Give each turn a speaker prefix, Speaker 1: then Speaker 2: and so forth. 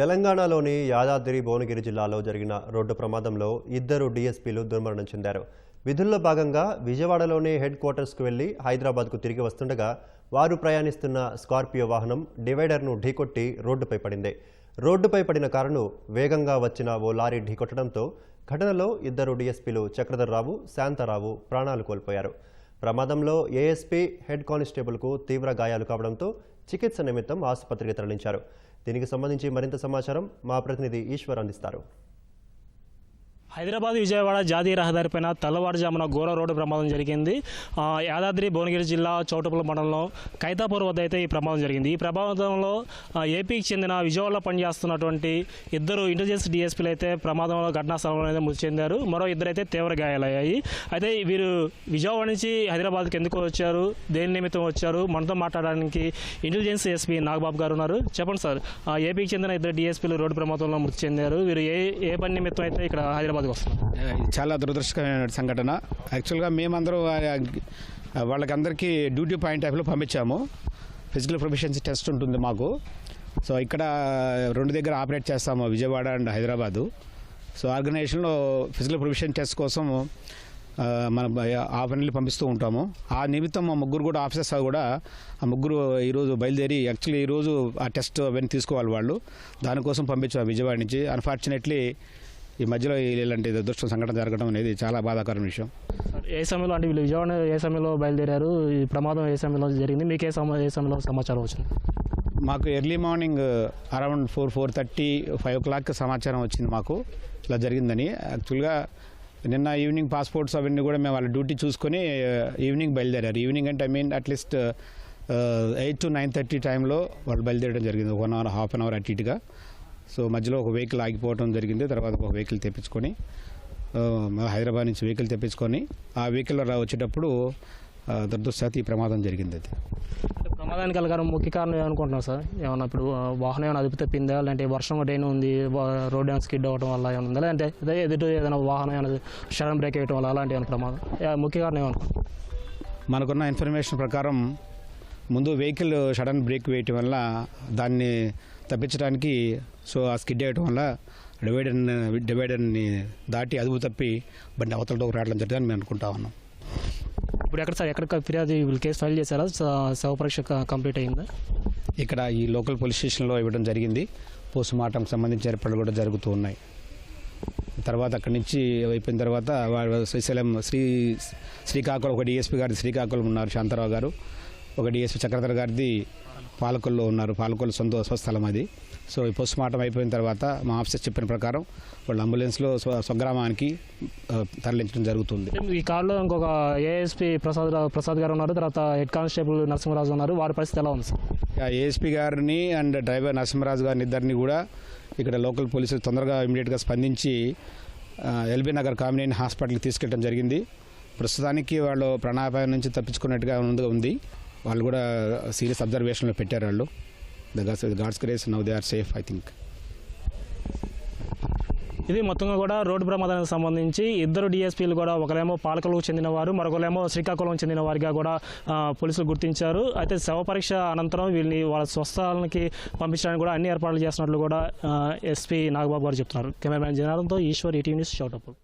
Speaker 1: తెలంగాణలోని యాదాద్రి భువనగిరి జిల్లాలో జరిగిన రోడ్డు ప్రమాదంలో ఇద్దరు డీఎస్పీలు దుర్మరణం చెందారు. విధుల్లో భాగంగా విజయవాడలోని హెడ్ క్వార్టర్స్కు వెళ్ళి హైదరాబాద్కు తిరిగి వస్తుండగా వారు ప్రయాణిస్తున్న స్కార్పియో వాహనం డివైడర్ను ఢీకొట్టి రోడ్డుపై పడింది. రోడ్డుపై పడిన కారును వేగంగా వచ్చిన ఓ లారీ ఢీకొట్టడంతో ఘటనలో ఇద్దరు డీఎస్పీలు చక్రధర్రావు శాంతారావు ప్రాణాలు కోల్పోయారు. ప్రమాదంలో ఏఎస్పీ హెడ్ కానిస్టేబుల్కు తీవ్ర గాయాలు కావడంతో చికిత్స నిమిత్తం ఆసుపత్రికి తరలించారు. దీనికి సంబంధించి మరింత సమాచారం మా ప్రతినిధి ఈశ్వర్ అందిస్తారు.
Speaker 2: హైదరాబాద్ విజయవాడ జాతీయ రహదారిపైన తెల్లవారుజామున ఘోర రోడ్డు ప్రమాదం జరిగింది. యాదాద్రి భువనగిరి జిల్లా చౌటపుల మండలంలో కైతాపూర్ వద్ద అయితే ఈ ప్రమాదం జరిగింది. ఈ ప్రమాదంలో ఏపీకి చెందిన విజయవాడలో పనిచేస్తున్నటువంటి ఇద్దరు ఇంటెలిజెన్స్ డిఎస్పీలు అయితే ప్రమాదంలో ఘటనా స్థలంలో అయితే మృతి చెందారు. మరో ఇద్దరు అయితే తీవ్ర గాయాలయ్యాయి. అయితే వీరు విజయవాడ నుంచి హైదరాబాద్కి ఎందుకు వచ్చారు? దేని నిమిత్తం వచ్చారు? మనతో మాట్లాడడానికి ఇంటెలిజెన్స్ ఎస్పీ నాగబాబు గారు ఉన్నారు. చెప్పండి సార్ ఏపీకి చెందిన ఇద్దరు డిఎస్పీలు రోడ్డు ప్రమాదంలో మృతి చెందారు. వీరు ఏ ఏ పని నిమిత్తం అయితే ఇక్కడ హైదరాబాద్కి
Speaker 3: వస్తున్నాం చాలా దురదృష్టకరమైన సంఘటన. యాక్చువల్గా మేమందరూ వాళ్ళకందరికీ డ్యూటీ పాయింట్ టైప్లో పంపించాము. ఫిజికల్ ప్రొఫిషియన్సీ టెస్ట్ ఉంటుంది మాకు. సో ఇక్కడ రెండు దగ్గర ఆపరేట్ చేస్తాము విజయవాడ అండ్ హైదరాబాదు. సో ఆర్గనైజేషన్లో ఫిజికల్ ప్రొఫిషన్ టెస్ట్ కోసం మనం ఆ పంపిస్తూ ఉంటాము. ఆ నిమిత్తం మా ముగ్గురు కూడా ఆఫీసర్స్ కూడా ఆ ముగ్గురు ఈరోజు బయలుదేరి యాక్చువల్లీ ఈరోజు ఆ టెస్ట్ అవన్నీ తీసుకోవాలి వాళ్ళు. దానికోసం పంపించాం విజయవాడ నుంచి. అన్ఫార్చునేట్లీ ఈ మధ్యలో ఇలాంటి దురదృష్టం సంఘటన జరగడం అనేది చాలా బాధాకరమైన విషయం.
Speaker 2: ఏ సమయంలో అంటే వీళ్ళు విజయవాడ ఏ సమయంలో బయలుదేరారు? ఈ ప్రమాదం ఏ సమయంలో జరిగింది? మీకు ఏ సమయం ఏ సమయంలో సమాచారం వచ్చింది?
Speaker 3: మాకు early morning around four four thirty five o'clock సమాచారం వచ్చింది మాకు. ఇలా జరిగిందని. యాక్చువల్గా నిన్న ఈవినింగ్ పాస్పోర్ట్స్ అవన్నీ కూడా మేము వాళ్ళ డ్యూటీ చూసుకొని ఈవినింగ్ బయలుదేరారు. ఈవినింగ్ అంటే I mean at least eight to nine thirty టైంలో వాళ్ళు బయలుదేరడం జరిగింది. One hour half an hour అటు ఇటుగా. సో మధ్యలో ఒక వెహికల్ ఆగిపోవడం జరిగింది. తర్వాత ఒక వెహికల్ తెప్పించుకొని హైదరాబాద్ నుంచి వెహికల్ తెప్పించుకొని ఆ వెహికల్లో రా వచ్చేటప్పుడు ఆ, దురదృష్టవశాత్తు ఈ ప్రమాదం జరిగింది అది.
Speaker 2: ప్రమాదానికి కలగారం ముఖ్య కారణం ఏమనుకుంటున్నారు సార్? ఏమన్నా ఇప్పుడు వాహనం ఏమైనా అదుపు తప్పిందా? లేదంటే వర్షం ఒకటి ఏమైనా ఉంది రోడ్ ఏమైనా స్కిడ్ అవ్వడం వల్ల ఏమైనా ఉందా? లేదంటే అదే ఎదుటి ఏదైనా వాహనం ఏమైనా సడన్ బ్రేక్ వేయడం వల్ల అలాంటి ఏమైనా ప్రమాదం? ముఖ్య కారణం ఏమనుకుంటున్నారు?
Speaker 3: మనకున్న ఇన్ఫర్మేషన్ ప్రకారం ముందు వెహికల్ సడన్ బ్రేక్ వేయటం వల్ల దాన్ని తప్పించడానికి సో ఆ స్కిడ్ అయ్యటం వల్ల డివైడర్ డివైడర్ని దాటి అదుపు తప్పి బండి అవతలతో రావడం జరిగిందని మేము అనుకుంటా ఉన్నాం.
Speaker 2: ఇప్పుడు ఎక్కడ సార్ ఎక్కడ ఫిర్యాదు వీళ్ళు కేసు ఫైల్ చేశారా? స- శవ పరీక్ష క- కంప్లీట్ అయిందా?
Speaker 3: ఇక్కడ ఈ లోకల్ పోలీస్ స్టేషన్లో ఇవ్వడం జరిగింది. పోస్ట్ మార్టంకి సంబంధించిన ఏర్పాట్లు కూడా జరుగుతూ ఉన్నాయి. తర్వాత అక్కడి నుంచి అయిపోయిన తర్వాత శ్రీశైలం శ్రీ శ్రీకాకుళం ఒక డిఎస్పీ గారి శ్రీకాకుళం ఉన్నారు శాంతారావు గారు. ఒక డిఎస్పీ చక్రధర్ గారిది పాలకొల్లో ఉన్నారు. పాలకొల్లు సొంత స్వస్థలం అది. సో ఈ పోస్ట్ మార్టం అయిపోయిన తర్వాత మా ఆఫీసర్ చెప్పిన ప్రకారం వాళ్ళు అంబులెన్స్లో స్వ స్వగ్రామానికి తరలించడం జరుగుతుంది.
Speaker 2: ఈ కార్లో ఇంకొక ఏఎస్పీ ప్రసాద్ ప్రసాద్ గారు ఉన్నారు. తర్వాత హెడ్ కానిస్టేబుల్ నరసింహరాజు ఉన్నారు. వారి పరిస్థితి ఎలా ఉంది సార్?
Speaker 3: ఏఎస్పీ గారిని అండ్ డ్రైవర్ నరసింహరాజు గారిని ఇద్దరిని కూడా ఇక్కడ లోకల్ పోలీసులు తొందరగా ఇమీడియట్గా స్పందించి ఎల్బీ నగర్ కామినేని హాస్పిటల్కి తీసుకెళ్ళడం జరిగింది. ప్రస్తుతానికి వాళ్ళు ప్రాణాపాయం నుంచి తప్పించుకున్నట్టుగా ఉంది. వాళ్ళు కూడా సీరియస్ అబ్జర్వేషన్లో పెట్టారు వాళ్ళు. The God's grace now they are safe I think
Speaker 2: ఇది మొత్తంగా కూడా రోడ్డు ప్రమాదానికి సంబంధించి ఇద్దరు డిఎస్పీలు కూడా ఒకరేమో పాలకలకు చెందినవారు మరొకరేమో శ్రీకాకుళం చెందిన వారిగా కూడా పోలీసులు గుర్తించారు. అయితే శవ పరీక్ష అనంతరం వీళ్ళని వాళ్ళ స్వస్థలానికి పంపించడానికి కూడా అన్ని ఏర్పాట్లు చేస్తున్నట్లు కూడా ఎస్పీ నాగబాబు గారు చెప్తున్నారు. కెమెరామ్యాన్ జనార్దన్తో ఈశ్వర్ ఈటీవీ న్యూస్ షౌటప్పుడు